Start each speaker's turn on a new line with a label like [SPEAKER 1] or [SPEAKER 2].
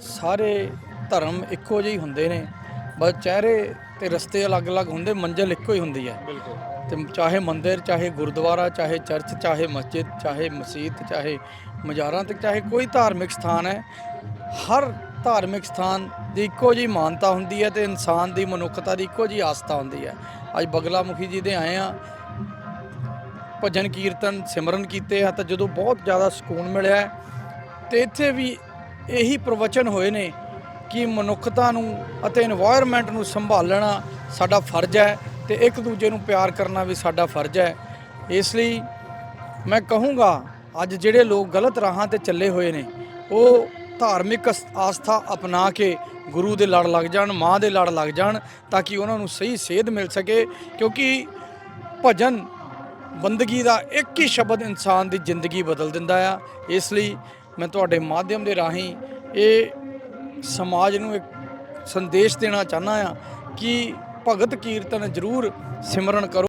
[SPEAKER 1] ਸਾਰੇ ਧਰਮ ਇੱਕੋ ਜਿਹੇ ਹੀ ਹੁੰਦੇ ਨੇ। ਬਸ ਚਿਹਰੇ ਤੇ ਰਸਤੇ ਅਲੱਗ-ਅਲੱਗ ਹੁੰਦੇ ਮੰਜ਼ਿਲ ਇੱਕੋ ਹੀ ਹੁੰਦੀ ਹੈ।
[SPEAKER 2] ਬਿਲਕੁਲ।
[SPEAKER 1] ਤੇ ਚਾਹੇ ਮੰਦਿਰ ਚਾਹੇ ਗੁਰਦੁਆਰਾ ਚਾਹੇ ਚਰਚ ਚਾਹੇ ਮਸਜਿਦ ਚਾਹੇ ਮਸਜਿਦ ਚਾਹੇ ਮਜ਼ਾਰਾਂ ਤੇ ਚਾਹੇ ਕੋਈ ਧਾਰਮਿਕ ਸਥਾਨ ਹੈ ਹਰ ਧਾਰਮਿਕ ਸਥਾਨ ਦੀ ਇੱਕੋ ਜਿਹੀ ਮਾਨਤਾ ਹੁੰਦੀ ਹੈ ਤੇ ਇਨਸਾਨ ਦੀ ਮਨੁੱਖਤਾ ਦੀ ਇੱਕੋ ਜਿਹੀ ਆਸਥਾ ਹੁੰਦੀ ਹੈ। ਅੱਜ ਬਗਲਾ ਮੁਖੀ ਜੀ ਦੇ ਆਏ ਆ ਭਜਨ ਕੀਰਤਨ ਸਿਮਰਨ ਕੀਤੇ ਆ ਤਾਂ ਜਦੋਂ ਬਹੁਤ ਜ਼ਿਆਦਾ ਸਕੂਨ ਮਿਲਿਆ ਤੇ ਇੱਥੇ ਵੀ ਇਹੀ ਪ੍ਰਵਚਨ ਹੋਏ ਨੇ ਕਿ ਮਨੁੱਖਤਾ ਨੂੰ ਅਤੇ এনवायरमेंट ਨੂੰ ਸੰਭਾਲਣਾ ਸਾਡਾ ਫਰਜ਼ ਹੈ ਤੇ ਇੱਕ ਦੂਜੇ ਨੂੰ ਪਿਆਰ ਕਰਨਾ ਵੀ ਸਾਡਾ ਫਰਜ਼ ਹੈ। ਇਸ ਲਈ ਮੈਂ ਕਹੂੰਗਾ, ਅੱਜ ਜਿਹੜੇ ਲੋਕ ਗਲਤ ਰਾਹਾਂ ਤੇ ਚੱਲੇ ਹੋਏ ਨੇ, ਉਹ ਧਾਰਮਿਕ ਆਸਥਾ ਅਪਣਾ ਕੇ ਗੁਰੂ ਦੇ ਲੜ ਲੱਗ ਜਾਣ, ਮਾਂ ਦੇ ਲੜ ਲੱਗ ਜਾਣ, ਤਾਂ ਕਿ ਉਹਨਾਂ ਨੂੰ ਸਹੀ ਸੇਧ ਮਿਲ ਸਕੇ, ਕਿਉਂਕਿ ਭਜਨ ਬੰਦਗੀ ਦਾ ਇੱਕ ਹੀ ਸ਼ਬਦ ਇਨਸਾਨ ਦੀ ਜ਼ਿੰਦਗੀ ਬਦਲ ਦਿੰਦਾ ਆ। ਇਸ ਲਈ ਮੈਂ ਤੁਹਾਡੇ ਮਾਧਿਅਮ ਦੇ ਰਾਹੀਂ ਇਹ ਸਮਾਜ ਨੂੰ ਇੱਕ ਸੰਦੇਸ਼ ਦੇਣਾ ਚਾਹੁੰਦਾ ਆ ਕਿ ਭਗਤ ਕੀਰਤਨ ਜ਼ਰੂਰ ਸਿਮਰਨ ਕਰੋ।